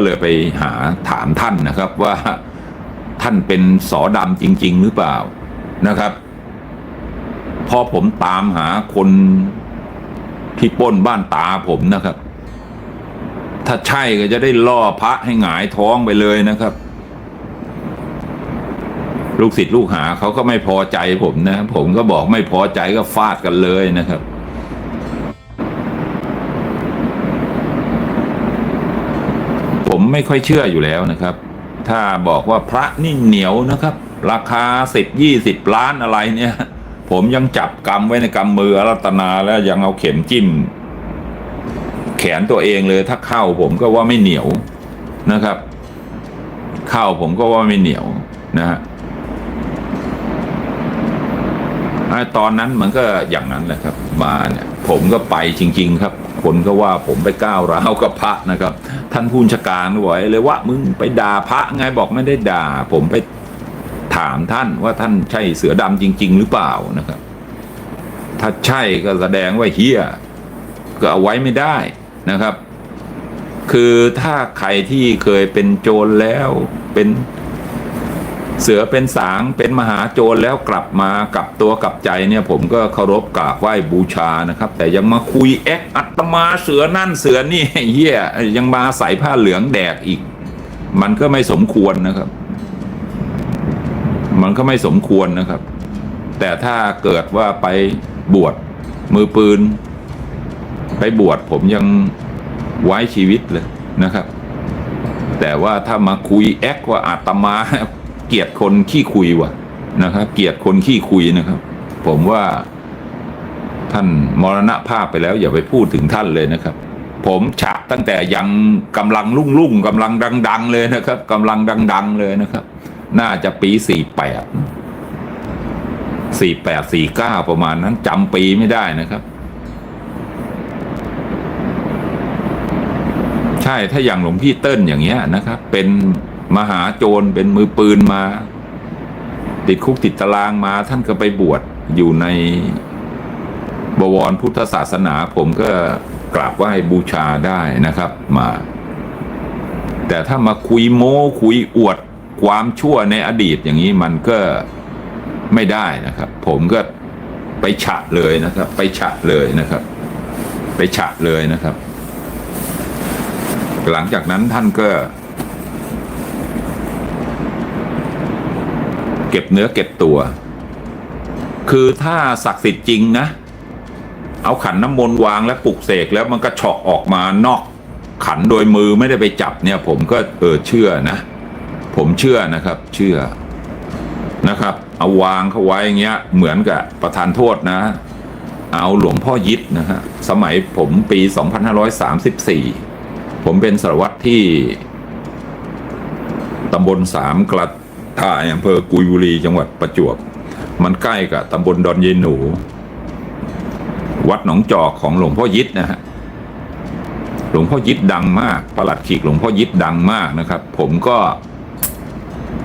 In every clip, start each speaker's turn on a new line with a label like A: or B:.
A: ก็เลยไปหาถามท่านนะครับว่าท่านเป็นสอดำจริง ๆ หรือเปล่านะครับ พอผมตามหาคนที่ป้นบ้านตาผมนะครับ ถ้าใช่ก็จะได้ล่อพระให้หงายท้องไปเลยนะครับ ลูกศิษย์ลูกหาเขาก็ไม่พอใจผมนะ ผมก็บอกไม่พอใจก็ฟาดกันเลยนะครับ ไม่ค่อยเชื่ออยู่แล้วนะครับ ถ้าบอกว่าพระนี่เหนียวนะครับ ราคาสิบยี่สิบล้านอะไรเนี่ย ผมยังจับกำไว้ในกำมืออรัตนาแล้วยังเอาเข็มจิ้ม แขนตัวเองเลยถ้าเข้าผมก็ว่าไม่เหนียวนะครับ เข้าผมก็ว่าไม่เหนียวนะฮะไอ้ ตอนนั้นมันก็อย่างนั้นแหละครับ มาเนี่ยผมก็ไปจริง ๆ ครับ คนก็ว่าผมไปก้าวร้าวกับพระนะครับ ท่านผู้บัญชการก็บอกเลยว่ามึงไปด่าพระไงบอกไม่ได้ด่า ผมไปถามท่านว่าท่านใช่เสือดำจริง ๆ หรือเปล่านะครับ ถ้าใช่ก็แสดงว่าเฮียก็เอาไว้ไม่ได้นะครับ คือถ้าใครที่เคยเป็นโจรแล้วเป็น เสือเป็นสางเป็นมหาโจรแล้วกลับมากลับตัวกลับใจเนี่ยผมก็เคารพกราบไหว้บูชานะครับ แต่ยังมาคุยแอคอัตมาเสือนั่นเสือนี่เฮียยังมาใส่ผ้าเหลืองแดกอีก มันก็ไม่สมควรนะครับ มันก็ไม่สมควรนะครับ แต่ถ้าเกิดว่าไปบวชมือปืน ไปบวชผมยังไว้ชีวิตเลยนะครับ แต่ว่าถ้ามาคุยแอคว่าอาตมา เกลียดคนขี้คุยว่ะนะครับ เกลียดคนขี้คุยนะครับ ผมว่าท่านมรณภาพไปแล้ว อย่าไปพูดถึงท่านเลยนะครับ ผมฉะตั้งแต่ยังกำลังรุ่งรุ่งกำลังดัง ๆ เลยนะครับกำลังดัง ๆ เลยนะครับ น่าจะปีสี่แปดสี่แปดสี่เก้าประมาณนั้นจำปีไม่ได้นะครับ ใช่ถ้าอย่างหลวงพี่เติ้ลอย่างเงี้ยนะครับ เป็น มาหาโจรเป็นมือปืนมา ติดคุกติดตารางมา ท่านก็ไปบวชอยู่ในบวรพุทธศาสนา ผมก็กราบไหว้บูชาได้นะครับมา แต่ถ้ามาคุยโม้คุยอวดความชั่วในอดีตอย่างนี้มันก็ไม่ได้นะครับ ผมก็ไปฉะเลยนะครับ ไปฉะเลยนะครับ ไปฉะเลยนะครับ หลังจากนั้นท่านก็ เก็บเนื้อเก็บตัว คือถ้าศักดิ์สิทธิ์จริงนะ เอาขันน้ำมนต์วางและปลุกเสกแล้วมันก็เฉาะออกมานอกขันโดยมือไม่ได้ไปจับเนี่ย ผมก็เออเชื่อนะ ผมเชื่อนะครับ เชื่อนะครับ เอาวางเขาไว้อย่างเงี้ย เหมือนกับประธานโทษนะ เอาหลวงพ่อยิดนะฮะสมัยผมปี 2534 ผมเป็นสารวัตรที่ตำบลสามกระ ต่ายอำเภอกุยบุรีจังหวัดประจวบ มันใกล้กับตำบลดอนเยนหนู วัดหนองจอกของหลวงพ่อยิดนะฮะหลวงพ่อยิดดังมากประหลัดขีกหลวงพ่อยิดดังมากนะครับ ผมก็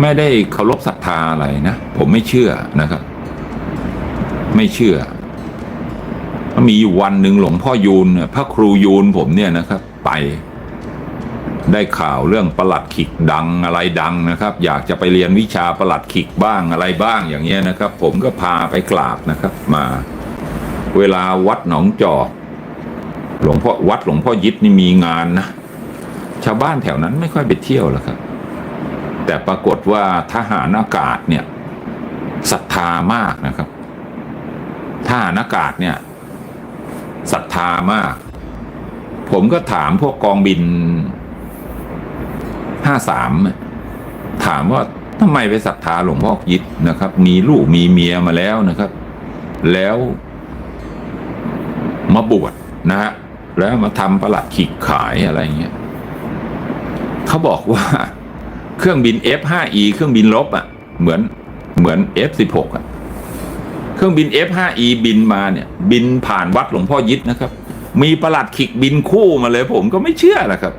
A: ไม่ได้เคารพศรัทธาอะไรนะ ผมไม่เชื่อนะครับ ไม่เชื่อ มีอยู่วันหนึ่งหลวงพ่อยูนพระครูยูนผมเนี่ยนะครับ ไป ได้ข่าวเรื่องประหลัดขิกดังอะไรดังนะครับ อยากจะไปเรียนวิชาประหลัดขิกบ้างอะไรบ้างอย่างเงี้ยนะครับ ผมก็พาไปกราบนะครับ มา เวลาวัดหนองจอกหลวงพ่อวัดหลวงพ่อยิดนี่มีงานนะชาวบ้านแถวนั้นไม่ค่อยไปเที่ยวหรอกครับ แต่ปรากฏว่าทหารอากาศเนี่ยศรัทธามากนะครับทหารอากาศเนี่ยศรัทธามาก ผมก็ถามพวกกองบิน ห้าสามถามว่าทำไมไปศรัทธาหลวงพ่อยิดนะครับ มีลูกมีเมียมาแล้วนะครับ แล้วมาบวชนะฮะแล้วมาทำประหลัดขีกขายอะไรเงี้ยเขาบอกว่าเครื่องบิน F5E เครื่องบินลบอะ่ะ เหมือนเหมือน F16 อะเครื่องบิน F5E บินมาเนี่ย บินผ่านวัดหลวงพ่อยิดนะครับ มีประหลัดขิกบินคู่มาเลยผมก็ไม่เชื่อแหละครับ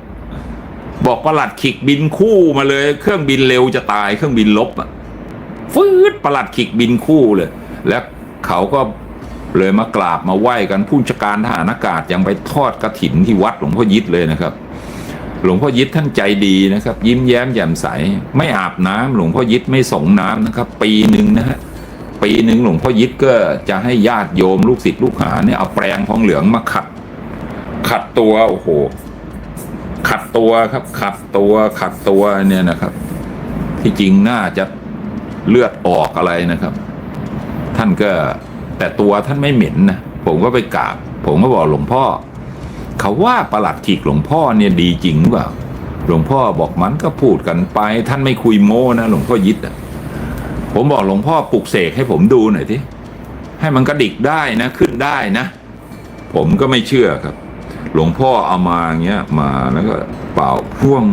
A: บอกประหลัดขิกบินคู่มาเลย เครื่องบินเร็วจะตายเครื่องบินลบอะฟืดประหลัดขิกบินคู่เลย แล้วเขาก็เลยมากราบมาไหว้กันผู้จการทหารอากาศยังไปทอดกระถินที่วัดหลวงพ่อยิดเลยนะครับ หลวงพ่อยิดท่านใจดีนะครับ ยิ้มแย้มแจ่มใส ไม่อาบน้ำหลวงพ่อยิดไม่ส่งน้ำนะครับ ปีหนึ่งนะฮะปีหนึ่งหลวงพ่อยิดก็จะให้ญาติโยมลูกศิษย์ลูกหาเนี่ยเอาแปรงทองเหลืองมาขัด ขัดตัวโอ้โห ตัวครับ ขัดตัวขัดตัวเนี่ยนะครับ ที่จริงน่าจะเลือดออกอะไรนะครับ ท่านก็แต่ตัวท่านไม่เหม็นนะผมก็ไปกราบ ผมก็บอกหลวงพ่อ เขาว่าประหลัดขีกหลวงพ่อเนี่ยดีจริงหรือเปล่าหลวงพ่อบอกมันก็พูดกันไป ท่านไม่คุยโม้นะหลวงพ่อยิดอะผมบอกหลวงพ่อปลุกเสกให้ผมดูหน่อยทีให้มันกระดิกได้นะขึ้นได้นะ ผมก็ไม่เชื่อครับ หลวงพ่อเอามาเงี้ยมาแล้วก็ เปล่าพ่วง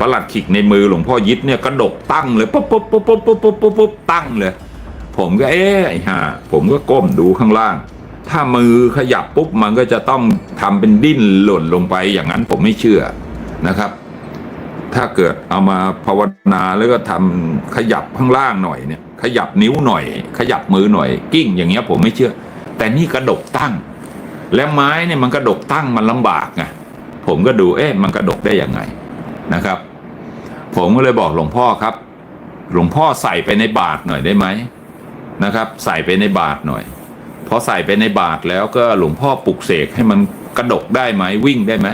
A: ประหลัดขิกในมือหลวงพ่อยิดเนี่ยกระดกตั้งเลยปุ๊บปุ๊บปุ๊บปุ๊บปุ๊บปุ๊บปุ๊บปุ๊บตั้งเลย ผมก็เอ๊ะไอ้ห่าผมก็ก้มดูข้างล่าง ถ้ามือขยับปุ๊บมันก็จะต้องทำเป็นดิ้นหล่นลงไปอย่างนั้นผมไม่เชื่อนะครับ ถ้าเกิดเอามาภาวนาแล้วก็ทำขยับข้างล่างหน่อยเนี่ย ขยับนิ้วหน่อย ขยับมือหน่อย กิ้งอย่างเงี้ยผมไม่เชื่อ แต่นี่กระดกตั้ง แล้วไม้เนี่ยมันกระดกตั้งมันลำบากไง ผมก็ดูเอ๊ะมันกระดกได้ยังไงนะครับ ผมก็เลยบอกหลวงพ่อครับ หลวงพ่อใส่ไปในบาทหน่อยได้ไหมนะครับ ใส่ไปในบาทหน่อยพอใส่ไปในบาทแล้วก็หลวงพ่อปลุกเสกให้มันกระดกได้ไหมวิ่งได้ไหม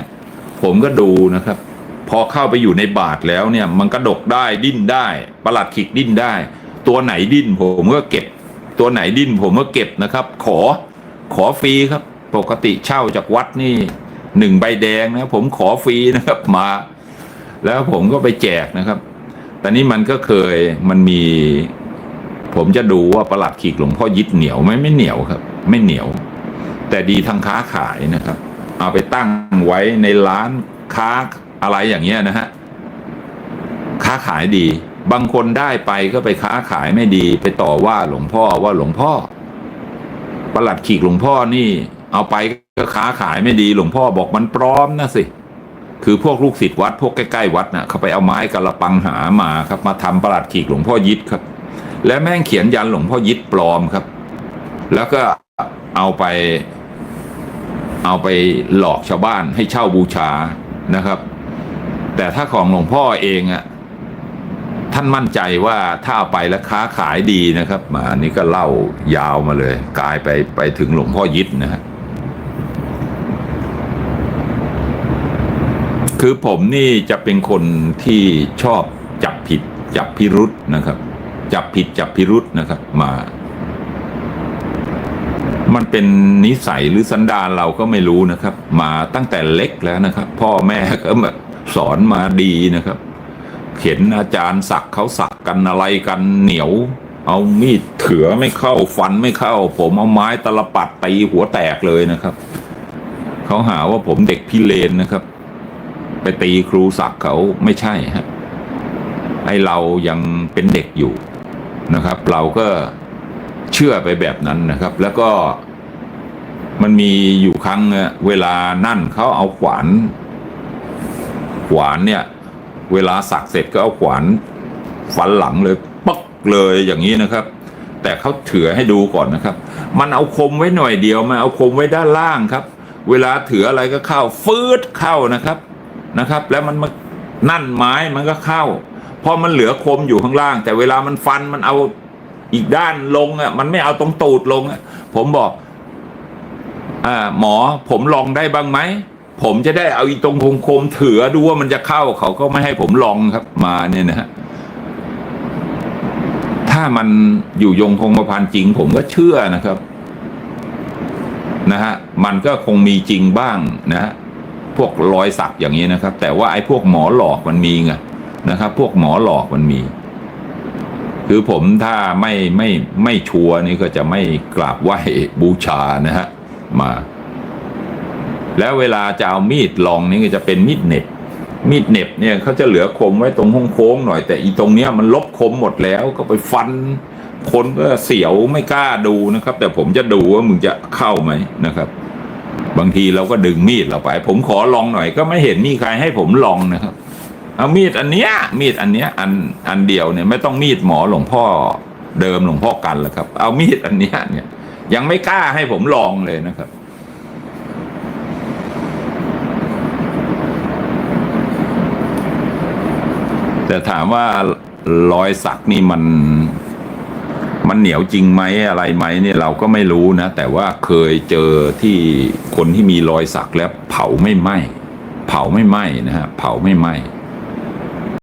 A: ผมก็ดูนะครับ พอเข้าไปอยู่ในบาทแล้วเนี่ยมันกระดกได้ดิ้นได้ประหลัดขิกดิ้นได้ ตัวไหนดิ้นผมก็เก็บ ตัวไหนดิ้นผมก็เก็บนะครับ ขอขอฟรีครับ ปกติเช่าจากวัดนี่ หนึ่งใบแดงนะผมขอฟรีนะครับมา แล้วผมก็ไปแจกนะครับต่นี้มันก็เคยมันมี ผมจะดูว่าประหลัดขีกหลวงพ่อยิดเหนียวไหมไม่เหนียวครับ ไม่เหนียว แต่ดีทางค้าขายนะครับ เอาไปตั้งไว้ในร้านค้าอะไรอย่างเงี้ยนะฮะค้าขายดี บางคนได้ไปก็ไปค้าขายไม่ดี ไปต่อว่าหลวงพ่อว่าหลวงพ่อประหลัดขีกหลวงพ่อนี่ เอาไป ก็ค้าขายไม่ดีหลวงพ่อบอกมันปลอมนะสิ คือพวกลูกศิษย์วัดพวกใกล้ๆวัดนะ่ะเขาไปเอาไม้กระปังหามาครับ มาทำประหลัดขีกหลวงพ่อยิดครับ และแม่งเขียนยันหลวงพ่อยิดปลอมครับ แล้วก็เอาไป เอาไปหลอกชาวบ้านให้เช่าบูชานะครับ แต่ถ้าของหลวงพ่อเองอะท่านมั่นใจว่าถ้าเอาไปแล้วค้าขายดีนะครับมาอันนี้ก็เล่ายาวมาเลย กลายไปไปถึงหลวงพ่อยิดนะฮะ คือผมนี่จะเป็นคนที่ชอบจับผิดจับพิรุษนะครับ จับผิดจับพิรุษนะครับ มา มันเป็นนิสัยหรือสันดานเราก็ไม่รู้นะครับ มาตั้งแต่เล็กแล้วนะครับ พ่อแม่ก็แบบสอนมาดีนะครับเห็นอาจารย์สักเขาสักกันอะไรกันเหนียว เอามีดเถือไม่เข้าฟันไม่เข้า ผมเอาไม้ตลปัดตีหัวแตกเลยนะครับ เขาหาว่าผมเด็กพิเรนนะครับ ไปตีครูศักดิ์เขาไม่ใช่ฮะไอเรายังเป็นเด็กอยู่นะครับ เราก็เชื่อไปแบบนั้นนะครับ แล้วก็มันมีอยู่ครั้งเวลานั่นเขาเอาขวาน ขวานเนี่ย เวลาสักเสร็จก็เอาขวานฟันหลังเลยปักเลยอย่างนี้นะครับ แต่เขาถือให้ดูก่อนนะครับ มันเอาคมไว้หน่อยเดียวมันเอาคมไว้ด้านล่างครับ เวลาถืออะไรก็เข้าฟืดเข้านะครับ นะครับ แล้วมันมานั่นไม้มันก็เข้าพราะมันเหลือคมอยู่ข้างล่าง แต่เวลามันฟันมันเอาอีกด้านลงอะมันไม่เอาตรงตูดลงอะผมบอกอ่าหมอผมลองได้บ้างไหมผมจะได้เอาอีตรงคมคมๆถือดูว่ามันจะเข้าเขาก็ไม่ให้ผมลองครับ มาเนี่ยนะฮะถ้ามันอยู่ยงคงกระพันจริง ผมก็เชื่อนะครับนะฮะมันก็คงมีจริงบ้างนะฮะ พวกรอยสักอย่างนี้นะครับ แต่ว่าไอ้พวกหมอหลอกมันมีไงนะครับ พวกหมอหลอกมันมี คือผมถ้าไม่ไม่ไม่ชัวร์นี่ก็จะไม่กราบไหว้บูชานะฮะมา แล้วเวลาจะเอามีดลองนี่ก็จะเป็นมีดเหน็บมีดเหน็บเนี่ยเขาจะเหลือคมไว้ตรงโค้งๆหน่อยแต่อีตรงเนี้ยมันลบคมหมดแล้วก็ไปฟัน คนก็เสียวไม่กล้าดูนะครับ แต่ผมจะดูว่ามึงจะเข้าไหมนะครับ บางทีเราก็ดึงมีดเราไป ผมขอลองหน่อยก็ไม่เห็นมีใครให้ผมลองนะครับเอามีดอันเนี้ยมีดอันเนี้ยอันอันเดียวเนี่ยไม่ต้องมีดหมอหลวงพ่อเดิมหลวงพ่อกันแล้วครับ เอามีดอันเนี้ยเนี่ยยังไม่กล้าให้ผมลองเลยนะครับ แต่ถามว่ารอยสักนี่มัน มันเหนียวจริงไหมอะไรไหมเนี่ยเราก็ไม่รู้นะ แต่ว่าเคยเจอที่คนที่มีรอยสักแล้วเผาไม่ไหม้เผาไม่ไหม้นะฮะเผาไม่ไหม้